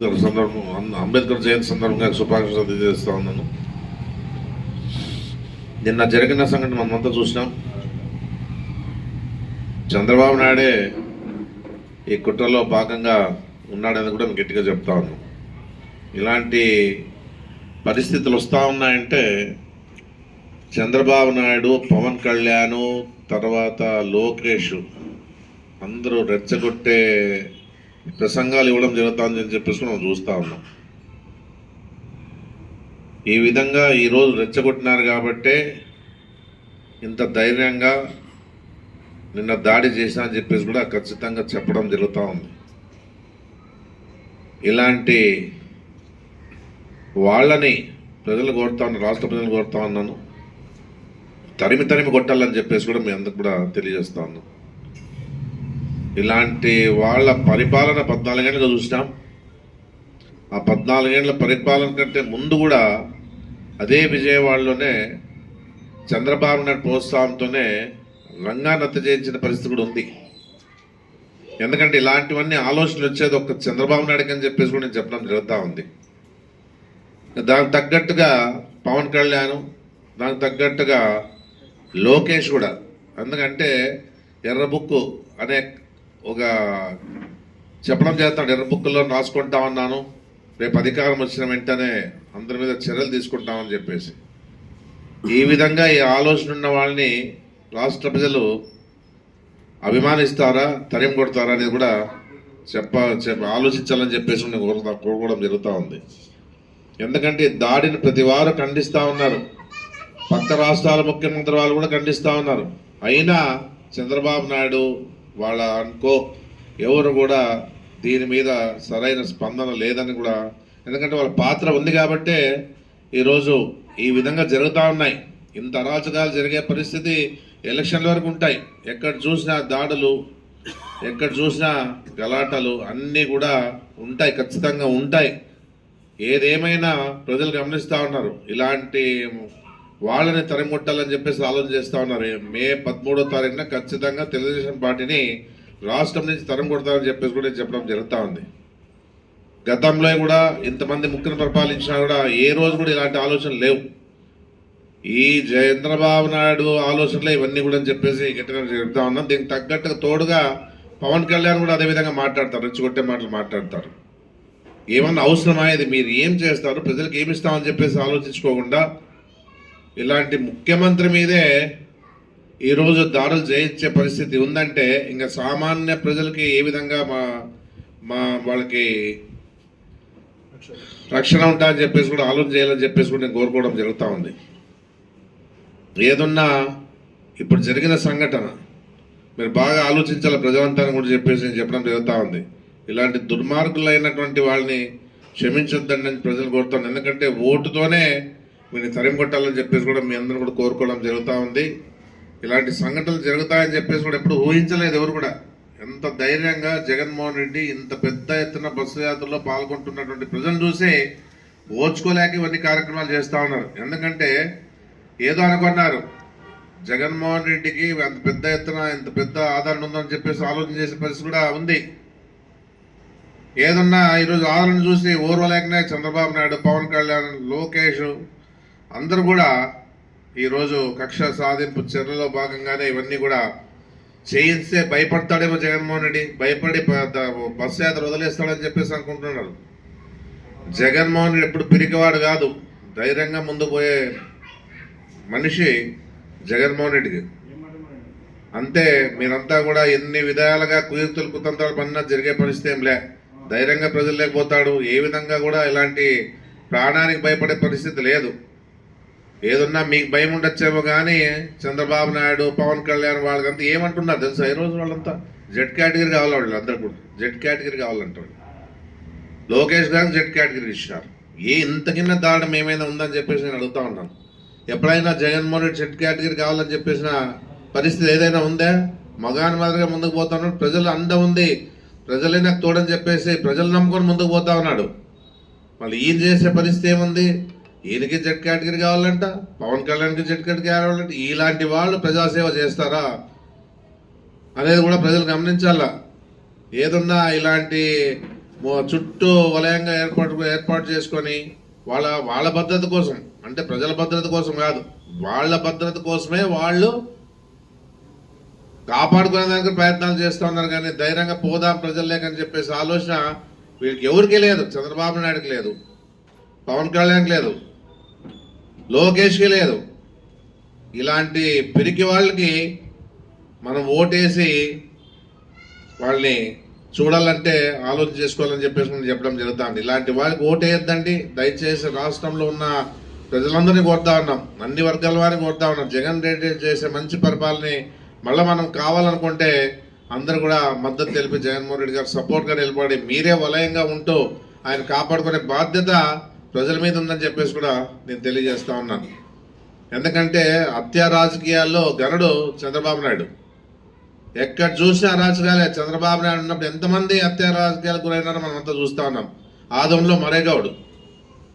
సందర్భం అంబేద్కర్ జయంతి సందర్భంగా శుభాకాంక్షలు తెలియజేస్తా ఉన్నాను. నిన్న జరిగిన సంఘటన మనమంతా చూసినాం. చంద్రబాబు నాయుడే ఈ కుట్రలో భాగంగా ఉన్నాడని కూడా మేము గట్టిగా చెప్తా ఉన్నాం. ఇలాంటి పరిస్థితులు వస్తూ ఉన్నాయంటే చంద్రబాబు నాయుడు పవన్ కళ్యాణ్ తర్వాత లోకేష్ అందరూ రెచ్చగొట్టే ప్రసంగాలు ఇవ్వడం జరుగుతుందని చెప్పేసి మనం చూస్తా ఉన్నాం. ఈ విధంగా ఈరోజు రెచ్చగొట్టినారు కాబట్టే ఇంత ధైర్యంగా నిన్న దాడి చేసినా అని చెప్పేసి కూడా ఖచ్చితంగా చెప్పడం జరుగుతూ ఉంది. ఇలాంటి వాళ్ళని ప్రజలు కోరుతా ఉన్నాను రాష్ట్ర ప్రజలు కోరుతా ఉన్నాను తరిమి తరిమి కొట్టాలని చెప్పేసి కూడా మీ అందరికి కూడా తెలియజేస్తా ఉన్నాను ఇలాంటి వాళ్ళ పరిపాలన పద్నాలుగేళ్ళుగా చూసినాం. ఆ పద్నాలుగేళ్ళ పరిపాలన కంటే ముందు కూడా అదే విజయవాడలోనే చంద్రబాబు నాయుడు ప్రోత్సాహంతోనే రంగానత్త చేయించిన పరిస్థితి కూడా ఉంది. ఎందుకంటే ఇలాంటివన్నీ ఆలోచనలు వచ్చేది ఒక చంద్రబాబు నాయుడుకి అని చెప్పేసి కూడా నేను చెప్పడం జరుగుతూ ఉంది. దానికి తగ్గట్టుగా పవన్ కళ్యాణ్ దానికి తగ్గట్టుగా లోకేష్ కూడా. ఎందుకంటే ఎర్రబుక్కు అనే ఒక చెప్పడం చేస్తాడు ఎర్ర బుక్కుల్లో రాసుకుంటామన్నాను. రేపు అధికారం వచ్చిన వెంటనే అందరి మీద చర్యలు తీసుకుంటామని చెప్పేసి. ఈ విధంగా ఈ ఆలోచన ఉన్న వాళ్ళని రాష్ట్ర ప్రజలు అభిమానిస్తారా తరిం కొడతారా అనేది కూడా చెప్ప చెప్ప ఆలోచించాలని చెప్పేసి నేను కోరుతా కోరుకోవడం జరుగుతూ ఉంది. ఎందుకంటే దాడిని ప్రతి వారు ఖండిస్తూ ఉన్నారు. పక్క రాష్ట్రాల ముఖ్యమంత్రి వాళ్ళు కూడా ఖండిస్తూ ఉన్నారు. అయినా చంద్రబాబు నాయుడు వాళ్ళ అనుకో ఎవరు కూడా దీని మీద సరైన స్పందన లేదని కూడా ఎందుకంటే వాళ్ళ పాత్ర ఉంది కాబట్టే ఈరోజు ఈ విధంగా జరుగుతూ ఉన్నాయి. ఇంత అరాచకాలు జరిగే పరిస్థితి ఎలక్షన్ల వరకు ఉంటాయి. ఎక్కడ చూసినా దాడులు ఎక్కడ చూసినా గలాటలు అన్నీ కూడా ఉంటాయి ఖచ్చితంగా ఉంటాయి. ఏదేమైనా ప్రజలు గమనిస్తూ ఉన్నారు. ఇలాంటి వాళ్ళని తరిముట్టాలని చెప్పేసి ఆలోచన చేస్తూ ఉన్నారు. మే పదమూడో తారీఖున ఖచ్చితంగా తెలుగుదేశం పార్టీని రాష్ట్రం నుంచి తరం కొడతారని చెప్పేసి కూడా చెప్పడం జరుగుతూ ఉంది. గతంలో కూడా ఇంతమంది ముఖ్యులు పరిపాలించినా కూడా ఏ రోజు కూడా ఇలాంటి ఆలోచనలు లేవు. ఈ చంద్రబాబు నాయుడు ఆలోచనలే ఇవన్నీ కూడా అని చెప్పేసి గట్టిగా చెప్తా ఉన్నాం. దీనికి తగ్గట్టుగా తోడుగా పవన్ కళ్యాణ్ కూడా అదే విధంగా మాట్లాడతారు రెచ్చగొట్టే మాటలు మాట్లాడతారు. ఏమన్నా అవసరమా ఇది? మీరు ఏం చేస్తారు? ప్రజలకు ఏమి ఇస్తామని చెప్పేసి ఆలోచించుకోకుండా ఇలాంటి ముఖ్యమంత్రి మీదే ఈరోజు దాడులు చేయించే పరిస్థితి ఉందంటే ఇంకా సామాన్య ప్రజలకి ఏ విధంగా మా మా వాళ్ళకి రక్షణ ఉంటా అని చెప్పేసి కూడా ఆలోచన చేయాలని చెప్పేసి కూడా నేను కోరుకోవడం జరుగుతూ ఉంది. ఏదున్నా ఇప్పుడు జరిగిన సంఘటన మీరు బాగా ఆలోచించాలి ప్రజలంతా కూడా చెప్పేసి నేను చెప్పడం జరుగుతూ ఉంది. ఇలాంటి దుర్మార్గులైనటువంటి వాళ్ళని క్షమించొద్దండి అని ప్రజలు కోరుతాను. ఎందుకంటే ఓటుతోనే వీడిని తరిమికొట్టాలని చెప్పేసి కూడా మీ అందరూ కూడా కోరుకోవడం జరుగుతూ ఉంది. ఇలాంటి సంఘటనలు జరుగుతాయని చెప్పేసి కూడా ఎప్పుడు ఊహించలేదు ఎవరు కూడా. ఎంత ధైర్యంగా జగన్మోహన్ రెడ్డి ఇంత పెద్ద ఎత్తున బస్సు యాత్రలో పాల్గొంటున్నటువంటి ప్రజలు చూసి ఓర్చుకోలేక ఇవన్నీ కార్యక్రమాలు చేస్తూ ఉన్నారు. ఎందుకంటే ఏదో అనుకున్నారు జగన్మోహన్ రెడ్డికి అంత పెద్ద ఎత్తున ఇంత పెద్ద ఆదరణ ఉందని చెప్పేసి ఆలోచన చేసే పరిస్థితి కూడా ఉంది. ఏదన్నా ఈరోజు ఆదరణ చూసి ఓర్వలేకనే చంద్రబాబు నాయుడు పవన్ కళ్యాణ్ లోకేష్ అందరూ కూడా ఈరోజు కక్ష సాధింపు చర్యలో భాగంగానే ఇవన్నీ కూడా చేయిస్తే భయపడతాడేమో జగన్మోహన్ రెడ్డి. భయపడి బస్సు యాత్ర వదిలేస్తాడని చెప్పేసి అనుకుంటున్నారు. జగన్మోహన్ రెడ్డి ఎప్పుడు పిరికివాడు కాదు. ధైర్యంగా ముందు పోయే మనిషి జగన్మోహన్ రెడ్డికి అంతే మీరంతా కూడా ఎన్ని విధాలుగా కుయుక్తులు కుతంత్రాలు పడినా జరిగే పరిస్థితి ఏం లే. ధైర్యంగా ప్రజలు లేకపోతాడు. ఏ విధంగా కూడా ఇలాంటి ప్రాణానికి భయపడే పరిస్థితి లేదు. ఏదన్నా మీకు భయం ఉండొచ్చేమో కానీ చంద్రబాబు నాయుడు పవన్ కళ్యాణ్ వాళ్ళకంతా ఏమంటున్నారు తెలుసా? ఈ రోజు వాళ్ళంతా జెడ్ కేటగిరీ కావాలి వాళ్ళు అందరు కూడా. జెడ్ కేటగిరీ కావాలంటారు లోకేష్ గారికి జెడ్ కేటగిరీ ఇచ్చినారు. ఏ ఇంతకిన్న దారుణం ఏమైనా ఉందని చెప్పేసి నేను అడుగుతా ఉన్నాను. ఎప్పుడైనా జగన్మోహన్ రెడ్డి జెడ్ కేటగిరీ కావాలని చెప్పేసిన పరిస్థితి ఏదైనా ఉందా? మగాని మాదిరిగా ముందుకు పోతా ఉన్నాడు. ప్రజలు అంద ఉంది. ప్రజలే నాకు తోడని చెప్పేసి ప్రజలు నమ్ముకొని ముందుకు పోతా ఉన్నాడు. మళ్ళీ ఈయన చేసే పరిస్థితి ఏముంది? ఈయనకి జెడ్ కేటగిరీ కావాలంట పవన్ కళ్యాణ్కి జెడ్ కేటగిరీ కావాలంటే ఇలాంటి వాళ్ళు ప్రజాసేవ చేస్తారా అనేది కూడా ప్రజలు గమనించాలా? ఏదున్నా ఇలాంటి చుట్టూ వలయంగా ఏర్పాటు ఏర్పాటు చేసుకొని వాళ్ళ వాళ్ళ భద్రత కోసం అంటే ప్రజల భద్రత కోసం కాదు వాళ్ళ భద్రత కోసమే వాళ్ళు కాపాడుకునేదానికి ప్రయత్నాలు చేస్తూ ఉన్నారు కానీ ధైర్యంగా పోదాం ప్రజల్లేకని చెప్పేసి ఆలోచన వీళ్ళకి ఎవరికి లేదు చంద్రబాబు నాయుడుకి లేదు పవన్ కళ్యాణ్కి లేదు. లోకేష్కి లేదు. ఇలాంటి పిరికి వాళ్ళకి మనం ఓటేసి వాళ్ళని చూడాలంటే ఆలోచన చేసుకోవాలని చెప్పేసి నేను చెప్పడం జరుగుతుంది. ఇలాంటి వాళ్ళకి ఓటేయద్దండి. దయచేసి రాష్ట్రంలో ఉన్న ప్రజలందరినీ కోరుతా ఉన్నాం. అన్ని వర్గాల వారిని కోరుతా ఉన్నాం. జగన్ రెడ్డి చేసే మంచి పరిపాలన మళ్ళీ మనం కావాలనుకుంటే అందరూ కూడా మద్దతు తెలిపి జగన్మోహన్ రెడ్డి గారు సపోర్ట్గా నిలబడి మీరే వలయంగా ఉంటూ ఆయన కాపాడుకునే బాధ్యత ప్రజల మీద ఉందని చెప్పేసి కూడా నేను తెలియజేస్తా ఉన్నాను. ఎందుకంటే హత్యా రాజకీయాల్లో గనుడు చంద్రబాబు నాయుడు. ఎక్కడ చూసినా రాజకీయాలే చంద్రబాబు నాయుడు ఉన్నప్పుడు ఎంతమంది హత్య రాజకీయాలకు గురైనారో మనం అంతా చూస్తా ఉన్నాం. ఆదంలో మరేగౌడు